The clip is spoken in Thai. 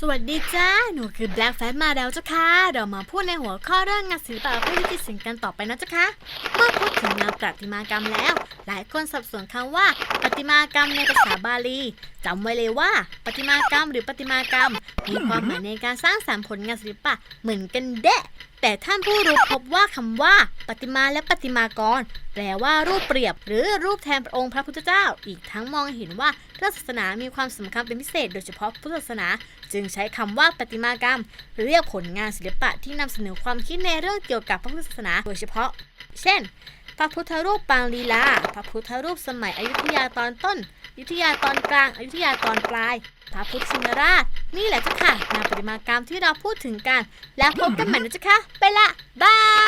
สวัสดีจ้า หนูคือแบล็กแฟนมาแล้วเจ้าค่ะ เรามาพูดในหัวข้อเรื่องงานศิลปะเพื่อวิจิตรศิลป์กันต่อไปนะเจ้าค่ะ เมื่อพูดถึงงานประติมากรรมแล้ว หลายคนสับสนคำว่าประติมากรรมในภาษาบาลีจำไว้เลยว่าประติมากรรมหรือประติมากรรม มีความหมายในการสร้างสรรค์ผลงานศิลปะเหมือนกันเดะแต่ท่านผู้รู้พบว่าคำว่าประติมาและประติมากร แปลว่ารูปเปรียบ หรือรูปแทนพระองค์พระพุทธเจ้า อีกทั้งมองเห็นว่าพระศาสนามีความสำคัญเป็นพิเศษ โดยเฉพาะพุทธศาสนา จึงใช้คำว่าประติมากรรม เรียกผลงานศิลปะที่นำเสนอความคิดในเรื่องเกี่ยวกับพระพุทธศาสนา โดยเฉพาะ เช่น พระพุทธรูปปางลีลา พระพุทธรูปสมัยอยุธยาตอนต้น อยุธยาตอนกลาง อยุธยาตอนปลาย พระพุทธชินราช นี่แหละเจ้าค่ะงานประติมากรรมที่เราพูดถึงกัน แล้วพบกันใหม่นะเจ้าค่ะไปละบาย